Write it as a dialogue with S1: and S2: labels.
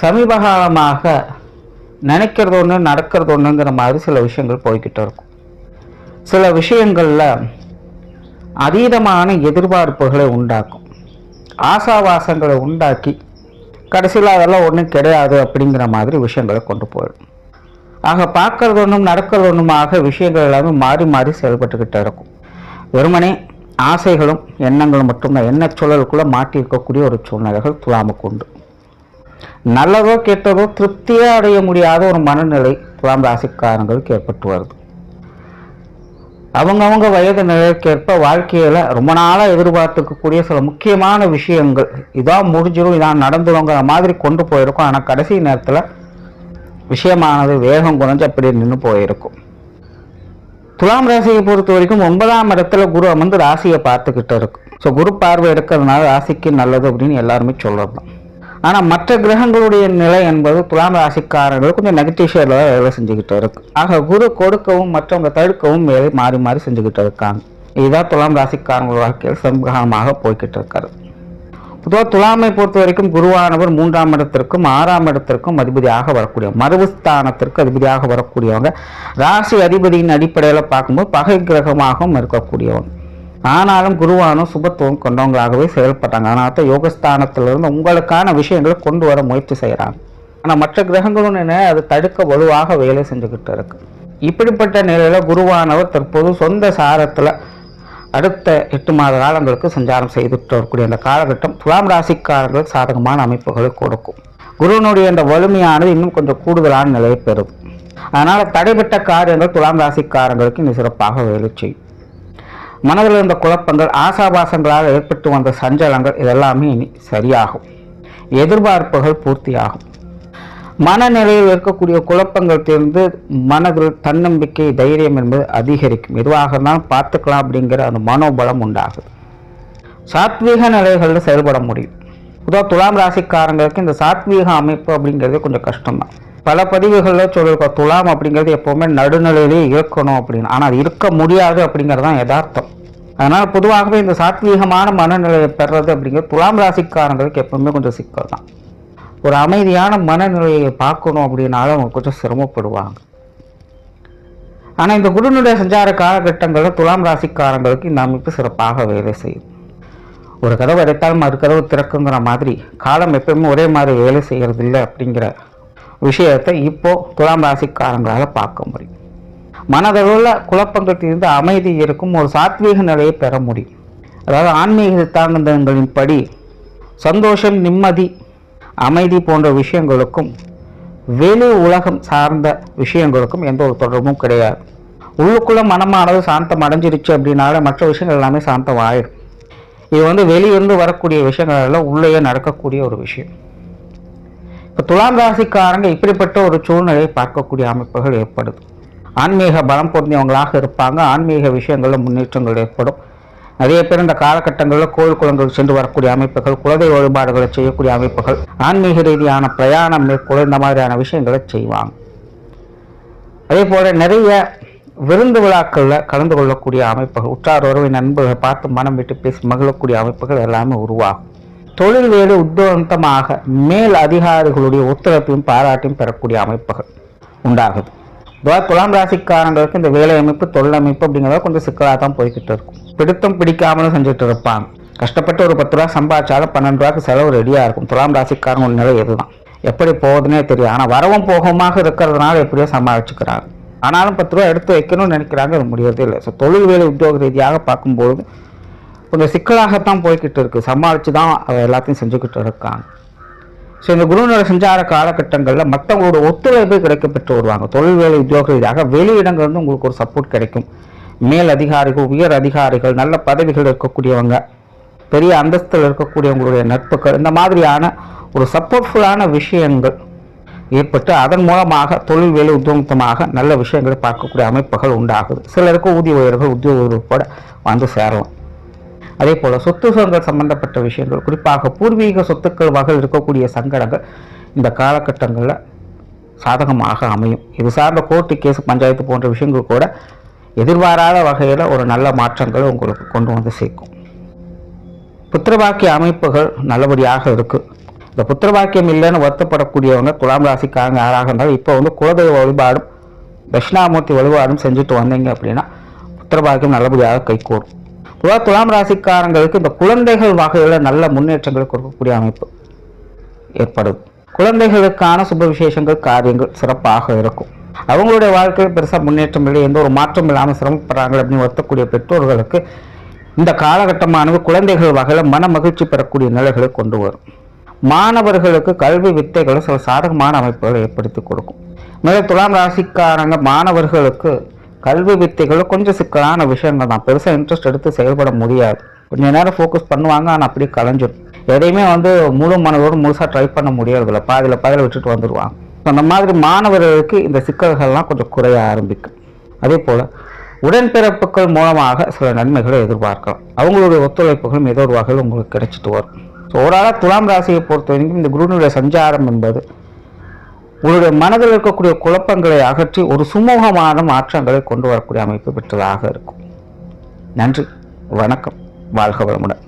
S1: சமீப காலமாக நினைக்கிறது ஒன்று நடக்கிறது ஒன்றுங்கிற மாதிரி சில விஷயங்கள் போய்கிட்டு இருக்கும். சில விஷயங்களில் அதீதமான எதிர்பார்ப்புகளை உண்டாக்கும். ஆசாவாசங்களை உண்டாக்கி கடைசியில் அதெல்லாம் ஒன்றும் கிடையாது அப்படிங்கிற மாதிரி விஷயங்களை கொண்டு போயிடும். ஆக பார்க்கறது ஒன்றும் நடக்கிறது ஒன்றுமாக விஷயங்கள் எல்லாமே மாறி மாறி செயல்பட்டுக்கிட்டே இருக்கும். வெறுமனே ஆசைகளும் எண்ணங்களும் மட்டும்தான். எண்ண சூழலுக்குள்ளே மாட்டியிருக்கக்கூடிய ஒரு சூழ்நிலைகள் துலாமுக்கு உண்டு. நல்லதோ கெட்டதோ திருப்தியே அடைய முடியாத ஒரு மனநிலை துலாம் ராசிக்காரங்களுக்கு ஏற்பட்டு வருது. அவங்கவுங்க வயது நிலைக்கேற்ப வாழ்க்கையில் ரொம்ப நாளாக எதிர்பார்த்துக்கக்கூடிய சில முக்கியமான விஷயங்கள் இதான் முடிஞ்சிடும் இதான் நடந்துடுங்கிற மாதிரி கொண்டு போயிருக்கும். ஆனால் கடைசி நேரத்தில் விஷயமானது வேகம் குறைஞ்சு அப்படி நின்று போயிருக்கும். துலாம் ராசியை பொறுத்த வரைக்கும் ஒன்பதாம் இடத்துல குரு அமர்ந்து ராசியை பார்த்துக்கிட்டு இருக்கும் ஸோ குரு பார்வை எடுக்கிறதுனால ராசிக்கு நல்லது அப்படின்னு எல்லாருமே சொல்லலாம் ஆனால் மற்ற கிரகங்களுடைய நிலை என்பது துலாம் ராசிக்காரர்கள் கொஞ்சம் நெகட்டிவ் ஷேடில் தான் வேலை செஞ்சுக்கிட்டு இருக்கு. ஆக குரு கொடுக்கவும் மற்றவங்க தடுக்கவும் வேலை மாறி மாறி செஞ்சுக்கிட்டு இருக்காங்க. இதுதான் துலாம் ராசிக்காரங்கள் வாழ்க்கையில் சமூகமாக போய்கிட்டு இருக்காரு பொதுவாக துலாமை பொறுத்த வரைக்கும் குருவானவர் மூன்றாம் இடத்திற்கும் ஆறாம் இடத்திற்கும் அதிபதியாக வரக்கூடிய மருவஸ்தானத்திற்கு அதிபதியாக வரக்கூடியவங்க. ராசி அதிபதியின் அடிப்படையில் பார்க்கும்போது பகை கிரகமாகவும் இருக்கக்கூடியவங்க. ஆனாலும் குருவானும் சுபத்துவம் கொண்டவங்களாகவே செயல்பட்டாங்க. அதனால தான் யோகஸ்தானத்திலிருந்து உங்களுக்கான விஷயங்களை கொண்டு வர முயற்சி செய்கிறாங்க ஆனால் மற்ற கிரகங்களும் என்ன அது தடுக்க வலுவாக வேலை செஞ்சுக்கிட்டு இருக்கு. இப்படிப்பட்ட நிலையில் குருவானவர் தற்போது சொந்த சாரத்தில் அடுத்த எட்டு மாத காலங்களுக்கு சஞ்சாரம் செய்துட்டு வரக்கூடிய அந்த காலகட்டம் துலாம் ராசிக்காரர்களுக்கு சாதகமான அமைப்புகளை கொடுக்கும். குருவனுடைய அந்த வலிமையானது இன்னும் கொஞ்சம் கூடுதலான நிலையை பெறும். அதனால் தடைபட்ட காரியங்கள் துலாம் ராசிக்காரங்களுக்கு இன்னும் சிறப்பாக வேலை செய்யும். மனதில் இருந்த குழப்பங்கள் ஆசாபாசங்களால் ஏற்பட்டு வந்த சஞ்சலங்கள் இதெல்லாமே இனி சரியாகும். எதிர்பார்ப்புகள் பூர்த்தியாகும். மனநிலையில் இருக்கக்கூடிய குழப்பங்கள் தீர்ந்து மனதில் தன்னம்பிக்கை தைரியம் என்பது அதிகரிக்கும். எதுவாக இருந்தாலும் பார்த்துக்கலாம் அப்படிங்கிற அந்த மனோபலம் உண்டாகுது. சாத்வீக நிலைகளில் செயல்பட முடியும். உதா துலாம் ராசிக்காரங்களுக்கு இந்த சாத்வீக அமைப்பு அப்படிங்கிறது கொஞ்சம் கஷ்டம்தான். பல பதிவுகளில் சொல்லியிருக்கோம் துலாம் அப்படிங்கிறது எப்போவுமே நடுநிலையிலே இருக்கணும் அப்படின்னு. ஆனால் அது இருக்க முடியாது அப்படிங்கிறது தான் யதார்த்தம். அதனால் பொதுவாகவே இந்த சாத்வீகமான மனநிலையை பெறுறது அப்படிங்கிறது துலாம் ராசிக்காரங்களுக்கு எப்பவுமே கொஞ்சம் சிக்கல் தான். ஒரு அமைதியான மனநிலையை பார்க்கணும் அப்படின்னாலும் அவங்க கொஞ்சம் சிரமப்படுவாங்க. ஆனால் இந்த குருனுடைய சஞ்சார காலகட்டங்களில் துலாம் ராசிக்காரங்களுக்கு இந்த அமைப்பு சிறப்பாக வேலை செய்யும். ஒரு கதவு அடைத்தால் மறு கதவு திறக்குங்கிற மாதிரி காலம் எப்பயுமே ஒரே மாதிரி வேலை செய்கிறது இல்லை அப்படிங்கிற விஷயத்தை இப்போது துலாம் ராசிக்காரங்களால் பார்க்க முடியும். மனதளவில் குழப்பங்கள் தீர்ந்து அமைதி இருக்கும் ஒரு சாத்வீக நிலையை பெற முடியும். அதாவது ஆன்மீக சித்தாந்தங்களின் படி சந்தோஷம் நிம்மதி அமைதி போன்ற விஷயங்களுக்கும் வெளி உலகம் சார்ந்த விஷயங்களுக்கும் எந்த ஒரு தொடர்பும் கிடையாது. உள்ளுக்குள்ள மனமானது சாந்தம் அடைஞ்சிருச்சு அப்படின்னால மற்ற விஷயங்கள் எல்லாமே சாந்தம் ஆயிடும் இது வந்து வெளியிருந்து வரக்கூடிய விஷயங்கள் எல்லாம் உள்ளேயே நடக்கக்கூடிய ஒரு விஷயம். இப்போ துலாம் ராசிக்காரங்க இப்படிப்பட்ட ஒரு சூழ்நிலையை பார்க்கக்கூடிய அமைப்புகள் ஏற்படுது. ஆன்மீக பலம் பொருந்தியவங்களாக இருப்பாங்க. ஆன்மீக விஷயங்களில் முன்னேற்றங்கள் ஏற்படும். நிறைய பேர் இந்த காலகட்டங்களில் கோயில் குளங்கள் சென்று வரக்கூடிய அமைப்புகள் குலதெய்வ வழிபாடுகளை செய்யக்கூடிய அமைப்புகள் ஆன்மீக ரீதியான பிரயாணம் மேற்கொள்ள இந்த மாதிரியான விஷயங்களை செய்வாங்க. அதே போல் நிறைய விருந்து விழாக்களில் கலந்து கொள்ளக்கூடிய அமைப்புகள் உற்றார் உறவை நண்பர்களை பார்த்து மனம் விட்டு பேசி மகிழக்கூடிய அமைப்புகள் எல்லாமே உருவாகும். தொழில் வேலை உத்தவந்தமாக மேல் அதிகாரிகளுடைய ஒத்துழைப்பையும் பாராட்டையும் பெறக்கூடிய அமைப்புகள் உண்டாகுது. இதுவாக துலாம் ராசிக்காரங்களுக்கு இந்த வேலை அமைப்பு தொழில் அமைப்பு அப்படிங்கிறத கொஞ்சம் சிக்கலாக தான் போய்கிட்டு இருக்கும். பிடித்தம் பிடிக்காமலும் செஞ்சுட்டு இருப்பாங்க கஷ்டப்பட்டு ஒரு பத்து ரூபா சம்பாதிச்சாலும் பன்னெண்டு ரூபாய்க்கு செலவு ரெடியாக இருக்கும். துலாம் ராசிக்காரங்க ஒரு நிலை இதுதான். எப்படி போகுதுன்னே தெரியும் ஆனால் வரவும் போகமாக இருக்கிறதுனால எப்படியோ சமாளிச்சுக்கிறாங்க. ஆனாலும் பத்து ரூபா எடுத்து வைக்கணும்னு நினைக்கிறாங்க. அது முடியறதே இல்லை. ஸோ தொழில் வேலை உத்தியோக ரீதியாக பார்க்கும்போது கொஞ்சம் சிக்கலாகத்தான் போய்கிட்டு இருக்குது சமாளித்து தான் அதை எல்லாத்தையும் செஞ்சுக்கிட்டு இருக்காங்க. ஸோ இந்த குருநர சஞ்சார காலகட்டங்களில் மற்றவங்களோட ஒத்துழைப்பு கிடைக்கப்பெற்று வருவாங்க. தொழில் வேலை உத்தியோக ரீதியாக வெளியிடங்கள் வந்து உங்களுக்கு ஒரு சப்போர்ட் கிடைக்கும். மேல் அதிகாரிகள் உயர் அதிகாரிகள் நல்ல பதவிகள் இருக்கக்கூடியவங்க பெரிய அந்தஸ்தில் இருக்கக்கூடியவங்களுடைய நட்புகள் இந்த மாதிரியான ஒரு சப்போர்ட்ஃபுல்லான விஷயங்கள் ஏற்பட்டு அதன் மூலமாக தொழில் வேலை உத்தியோகமாக நல்ல விஷயங்களை பார்க்கக்கூடிய அமைப்புகள் உண்டாகுது. சிலருக்கு ஊதிய உயர்கள் உத்தியோக உட்பட வந்து சேரலாம். அதே போல் சொத்து சுகங்கள் சம்பந்தப்பட்ட விஷயங்கள் குறிப்பாக பூர்வீக சொத்துக்கள் வகை இருக்கக்கூடிய சங்கடங்கள் இந்த காலகட்டங்களில் சாதகமாக அமையும். இது சார்ந்த கோர்ட்டு கேஸ் பஞ்சாயத்து போன்ற விஷயங்கள் கூட எதிர்பாராத வகையில் ஒரு நல்ல மாற்றங்களை உங்களுக்கு கொண்டு வந்து சேர்க்கும். புத்திரபாக்கிய அமைப்புகள் நல்லபடியாக இருக்குது இந்த புத்திரபாக்கியம் இல்லைன்னு வருத்தப்படக்கூடியவங்க துலாம் ராசிக்காரங்க யாராக இருந்தாலும் இப்போ வந்து குலதெய்வ வழிபாடும் தட்சிணாமூர்த்தி வழிபாடும் செஞ்சுட்டு வந்தீங்க அப்படின்னா புத்திரபாக்கியம் நல்லபடியாக கைகூடும். பொதுவாக துலாம் ராசிக்காரங்களுக்கு இந்த குழந்தைகள் வகையில் நல்ல முன்னேற்றங்களை கொடுக்கக்கூடிய அமைப்பு ஏற்படும். குழந்தைகளுக்கான சுப விசேஷங்கள் காரியங்கள் சிறப்பாக இருக்கும். அவங்களுடைய வாழ்க்கையில் பெருசாக முன்னேற்றம் இல்லை எந்த ஒரு மாற்றம் இல்லாமல் சிரமப்படுறாங்க அப்படின்னு வருத்தக்கூடிய பெற்றோர்களுக்கு இந்த காலகட்டமானது குழந்தைகள் வகையில் மன மகிழ்ச்சி பெறக்கூடிய நிலைகளை கொண்டு வரும். மாணவர்களுக்கு கல்வி வித்தைகளை சில சாதகமான அமைப்புகளை ஏற்படுத்தி கொடுக்கும். மேலும் துலாம் ராசிக்காரங்க மாணவர்களுக்கு கல்வி வித்தைகளும் கொஞ்சம் சிக்கலான விஷயங்கள் தான். பெருசாக இன்ட்ரெஸ்ட் எடுத்து செயல்பட முடியாது. கொஞ்ச நேரம் ஃபோக்கஸ் பண்ணுவாங்க ஆனால் அப்படியே கலைஞ்சிடும் எதையுமே வந்து முழு மனதோடு முழுசாக ட்ரை பண்ண முடியறதில்ல. பாதியில் பாதியில் விட்டுட்டு வந்துடுவாங்க ஸோ அந்த மாதிரி மாணவர்களுக்கு இந்த சிக்கல்கள்லாம் கொஞ்சம் குறைய ஆரம்பிக்கும். அதே போல் உடன்பிறப்புகள் மூலமாக சில நன்மைகளை எதிர்பார்க்கலாம். அவங்களுடைய ஒத்துழைப்புகளும் ஏதோ ஒரு வகையில் உங்களுக்கு கிடைச்சிட்டு வரும். ஸோ ஓராளாக துலாம் ராசியை பொறுத்த வரைக்கும் இந்த குருனுடைய சஞ்சாரம் என்பது உங்களுடைய மனதில் இருக்கக்கூடிய குழப்பங்களை அகற்றி ஒரு சுமூகமான மாற்றங்களை கொண்டு வரக்கூடிய அமைப்பு பெற்றதாக இருக்கும். நன்றி. வணக்கம். வாழ்க வளமுடன்.